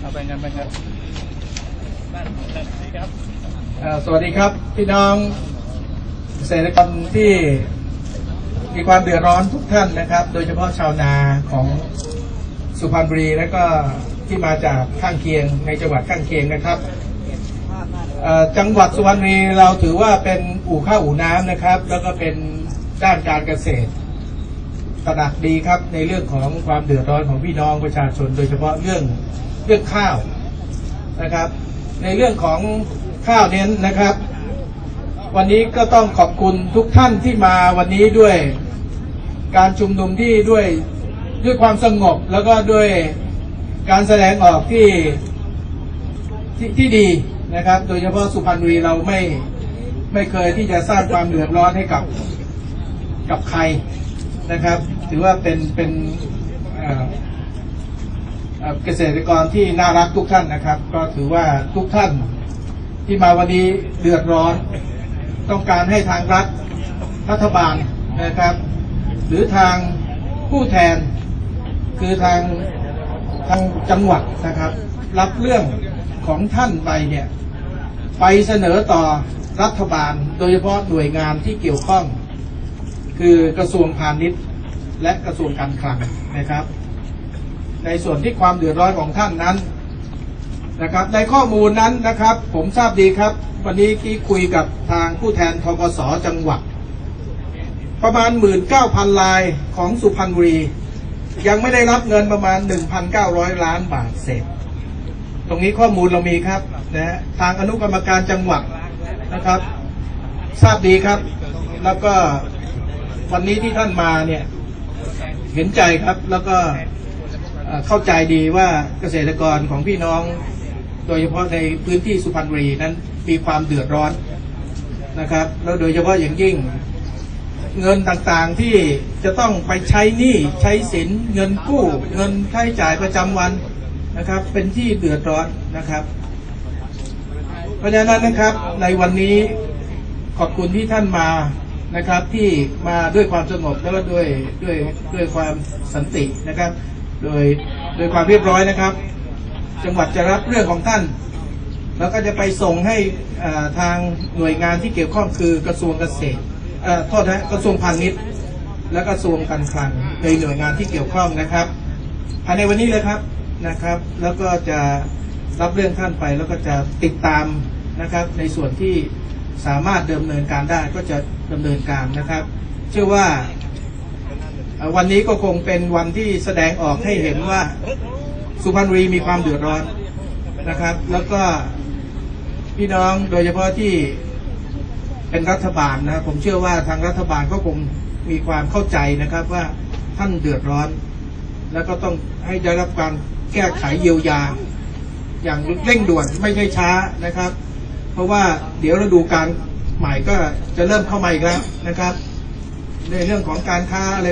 เอาไปเงินไปงานสวัสดีครับสวัสดีครับพี่น้องเกษตรกรที่มีความเดือดร้อนทุกท่านนะครับ โดยเฉพาะชาวนาของสุพรรณบุรีและก็ที่มาจากข้างเคียงในจังหวัดข้างเคียงนะครับจังหวัดสุพรรณบุรีเราถือว่าเป็นอู่ข้าวอู่น้ำนะครับ แล้วก็เป็นด้านการเกษตร ตระหนักดีครับในเรื่องของความเดือดร้อนของพี่น้องประชาชน โดยเฉพาะเรื่องเรื่องข้าวนะครับ ในเรื่องของข้าวเน้นนะครับ วันนี้ก็ต้องขอบคุณทุกท่านที่มาวันนี้ด้วยการชุมนุมที่ด้วยด้วยความสงบแล้วก็ด้วยการแสดงออกที่ที่ที่ดีนะครับ โดยเฉพาะสุพรรณบุรีเราไม่ไม่เคยที่จะสร้างความเดือดร้อนให้กับกับใคร นะครับ ถือว่าเป็นเป็นเกษตรกรที่น่ารักทุกท่านนะครับ ก็ถือว่าทุกท่านที่มาวันนี้เดือดร้อน ต้องการให้ทางรัฐรัฐบาลนะครับ หรือทางผู้แทนคือทางทางจังหวัดนะครับ รับเรื่องของท่านไปเนี่ยไปเสนอต่อรัฐบาล โดยเฉพาะหน่วยงานที่เกี่ยวข้อง คือกระทรวงพาณิชย์ และกระทรวงการคลังนะครับ ในส่วนที่ความเดือดร้อนของท่านนั้นนะครับ ในข้อมูลนั้นนะครับ ผมทราบดีครับ วันนี้ที่คุยกับทางผู้แทนทกสจังหวัด ประมาณ 19,000 ลายของสุพรรณบุรี ยังไม่ได้รับเงินประมาณ 1,900 ล้านบาทเศษตรงนี้ข้อมูลเรามีครับนะฮะทางอนุกรรมการจังหวัดนะครับ ทราบดีครับ แล้วก็วันนี้ที่ท่านมาเนี่ย เห็นใจครับแล้วก็เข้าใจดีว่าเกษตรกรของพี่น้อง โดยเฉพาะในพื้นที่สุพรรณบุรีนั้นมีความเดือดร้อนนะครับ แล้วโดยเฉพาะอย่างยิ่งเงินต่างๆที่จะต้องไปใช้หนี้ใช้สินเงินกู้ เงินค่าใช้จ่ายประจำวันนะครับ เป็นที่เดือดร้อนนะครับ เพราะฉะนั้นนะครับในวันนี้ขอบคุณที่ท่านมา นะครับที่มาด้วยความสงบแล้วก็ด้วยด้วยด้วยความสันตินะครับ โดยโดยความเรียบร้อยนะครับ จังหวัดจะรับเรื่องของท่าน แล้วก็จะไปส่งให้อ่าทางหน่วยงานที่เกี่ยวข้องคือกระทรวงเกษตรเอ่อโทษนะกระทรวงพาณิชย์และกระทรวงการคลังในหน่วยงานที่เกี่ยวข้องนะครับภายในวันนี้เลยครับนะครับ แล้วก็จะรับเรื่องท่านไปแล้วก็จะติดตามนะครับในส่วนที่ สามารถดำเนินการได้ก็จะดำเนินการนะครับ เชื่อว่าวันนี้ก็คงเป็นวันที่แสดงออกให้เห็นว่าสุพรรณบุรีมีความเดือดร้อนนะครับ แล้วก็พี่น้องโดยเฉพาะที่เป็นรัฐบาลนะครับผมเชื่อว่าทางรัฐบาลก็คงมีความเข้าใจนะครับว่าท่านเดือดร้อน แล้วก็ต้องให้ได้รับการแก้ไขเยียวยา อย่างเร่งด่วนไม่ใช่ช้านะครับ เพราะว่าเดี๋ยวฤดูการใหม่ก็จะเริ่มเข้ามาอีกแล้วนะครับ ในเรื่องของการค้าอะไร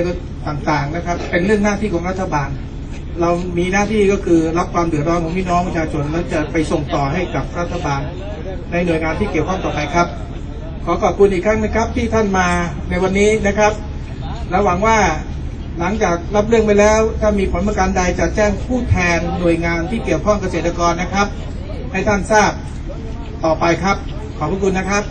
ต่างๆนะครับ เป็นเรื่องหน้าที่ของรัฐบาล เรามีหน้าที่ก็คือรับความเดือดร้อนของพี่น้องประชาชนแล้วจะไปส่งต่อให้กับรัฐบาล ในหน่วยงานที่เกี่ยวข้องต่อไปครับ ขอขอบคุณอีกครั้งนะครับ ที่ท่านมาในวันนี้นะครับและหวังว่าหลังจากรับเรื่องไปแล้ว ถ้ามีผลประการใดจะแจ้งผู้แทนหน่วยงานที่เกี่ยวข้องเกษตรกรนะครับ ให้ท่านทราบ ต่อไปครับ ขอบพระคุณนะครับ